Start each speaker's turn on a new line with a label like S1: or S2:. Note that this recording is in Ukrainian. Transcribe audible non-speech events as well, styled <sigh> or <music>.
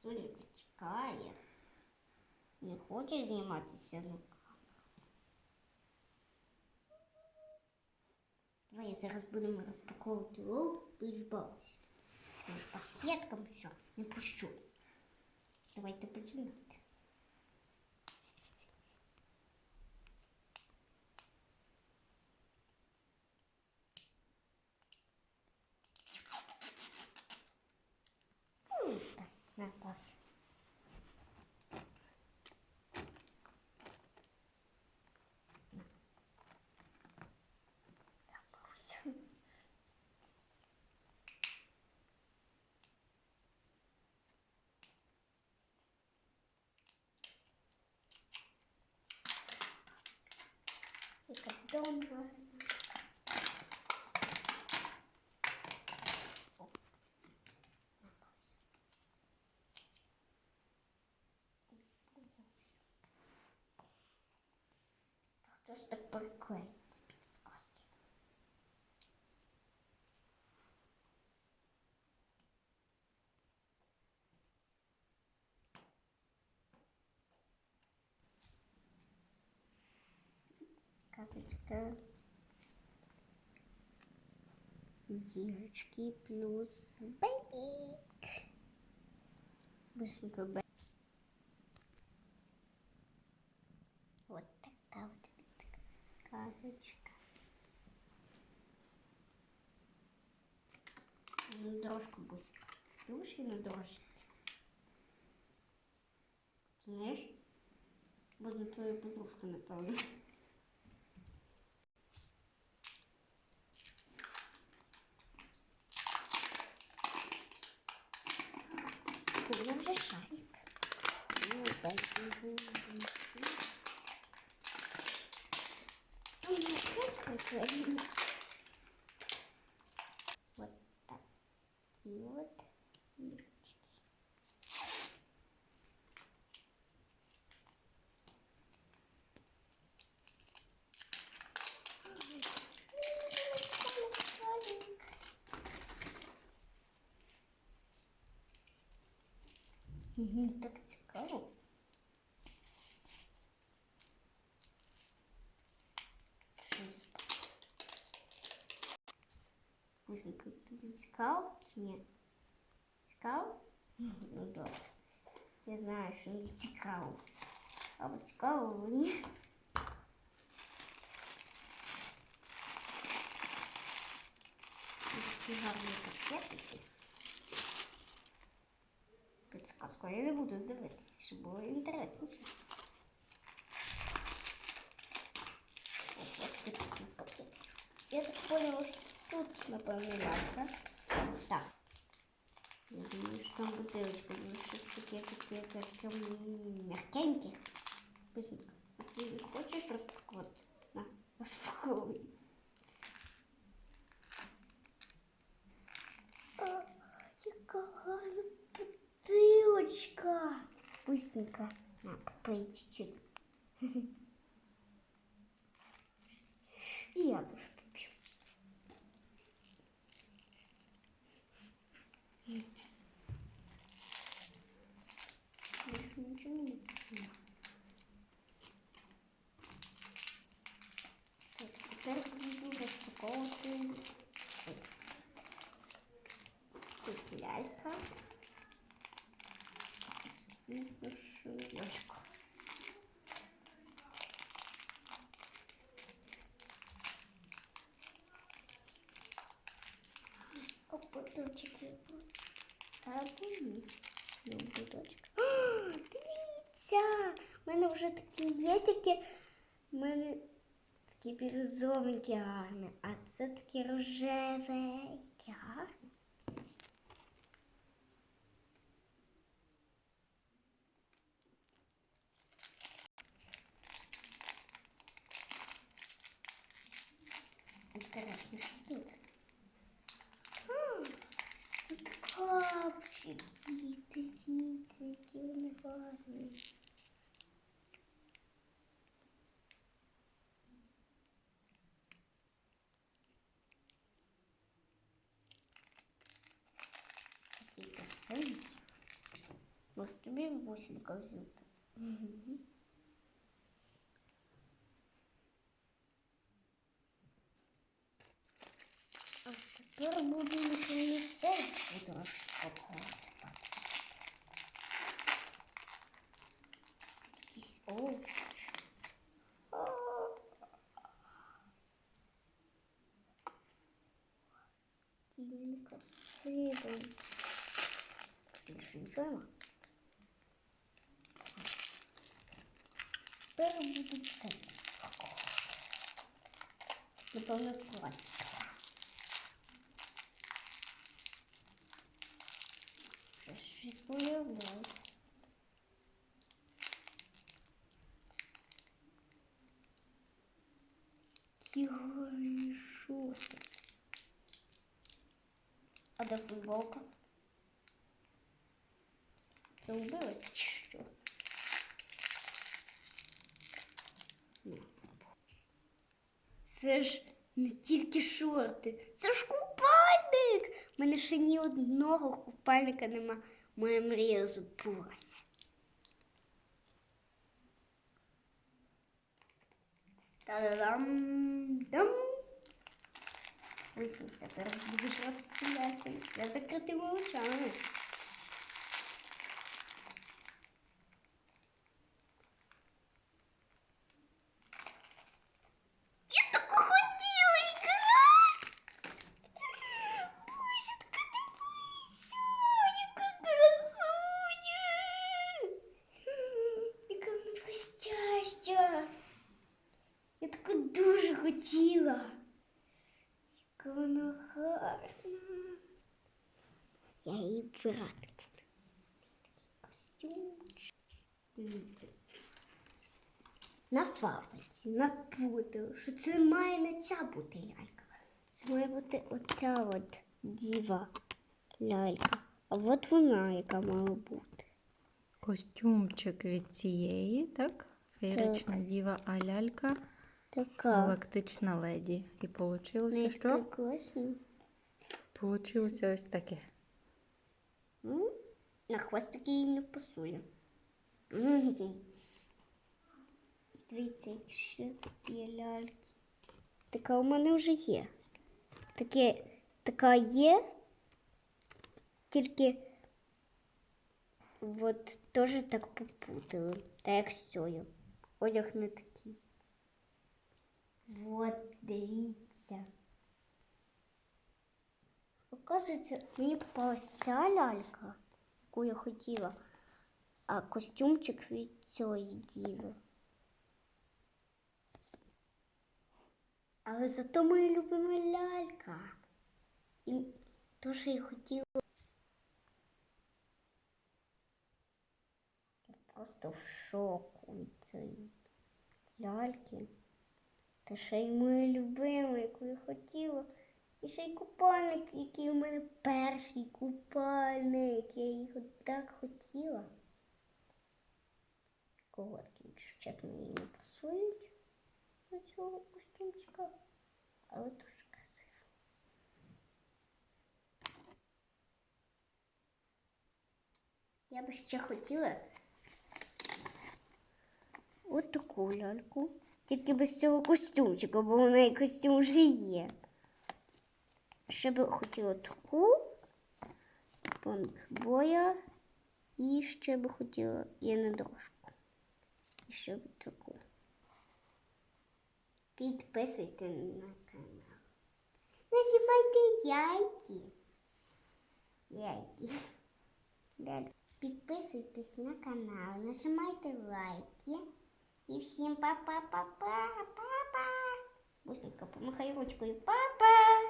S1: Стульник тікає. Не хоче зніматися на камеру. Давай зараз будемо розпаковувати лоб, будеш бавитися. Цим пакетком все, не пущу. Давайте починати. Яка добра. О, напався. Та Хто ж так прикольно з підсказки? Сказочка. Зірочки плюс бейбік. Быстренько бейбік. Вот такая вот сказочка. На дорожку быстро. Слушай на дорожке. Знаешь, буду твоей подружкой, напевно. Вот такие вот мячики. Мгм, Так цікаво. Щось. Бусинка, тобі цікаво чи ні? Цікаво? Ну добре. Я знаю, що не цікаво. Або цікаво, або ні. Ось Такі гарні пакетики. Підсказку я не буду дивитися, щоб було інтересніше. Ось ось такий пакет. Я так поняла, що тут, напевно, лялька. Так. Я думаю, що там бутилочка, буде щось таке, таке, таке м'якеньке. Быстренько. А ти хочеш розпакувати? На, розпаковуй. А, яка гарна бутилочка. Быстренько. На, попей чуть-чуть. <laughs> И я тоже Так, теперь буду распаковывать. Тут лялька. Звісно, що лялька. А буточки. А ні. Ну, буточка. Дивіться! У мене вже такі є тільки У мене такі бірюзовенькі гарні, а це такі рожевенькі гарні. Интересно, що тут? Хм, Тут капчики, дивіться, які вони гарні. Такі красиві. Може тобі бусинка взяти? А тепер будемо ще цей буду розшукувати. Якісь овочі. А. Який він красивий. Нема. Тепер буде це. Напевно, платье. Щось появляється. Які гарні. А де футболка? Це вбилась чи що? Це ж не тільки шорти, це ж купальник. У мене ще ні одного купальника нема. Моя мрія збулася. Та-дам! Дам! Ось зараз буду грати стріляти. Я закритими очами. Я таку хотіла якраз. Бусинка, дивися, яка красуня. Яка вона блестяща. Я таку дуже хотіла. Яка вона гарна. Я її брати буду. Такий костюмчик. Дивіться. На фабриці, напутали, що це має не ця бути лялька. Це має бути оця от діва лялька. А от вона, яка має бути.
S2: Костюмчик від цієї, так? Феєрична діва, а лялька
S1: Така.
S2: галактична леді. І получилося що?
S1: класно.
S2: Получилося ось таке.
S1: На хвостик їй не пасує. Дивіться, ще є ляльки. Така у мене вже є. Таке, така є, тільки от теж так попутали. Та як з цією. Одяг не такий. От, дивіться. Оказується, мені попалась ця лялька, яку я хотіла, а костюмчик від цієї діви. Але зато моя любима лялька. І то, що я хотіла. Просто в шоку від цієї ляльки. Та ще й моя любима, яку я хотіла. І ще й купальник, який у мене перший купальник. Я його так хотіла. Колодки, якщо чесно, мені не пасують до цього костюмчика. Але дуже красиво. Я би ще хотіла от таку ляльку. Тільки без цього костюмчика, бо у неї костюм вже є. Ще би хотіла таку боя і ще би хотіла єнодорожку. І ще б таку. Підписуйте на канал. Нажимайте яйки. Яйки. Далі. Підписуйтесь на канал, нажимайте лайки. І всім па-па-па-па, па-па. Бусинка, помахай ручкою, па-па.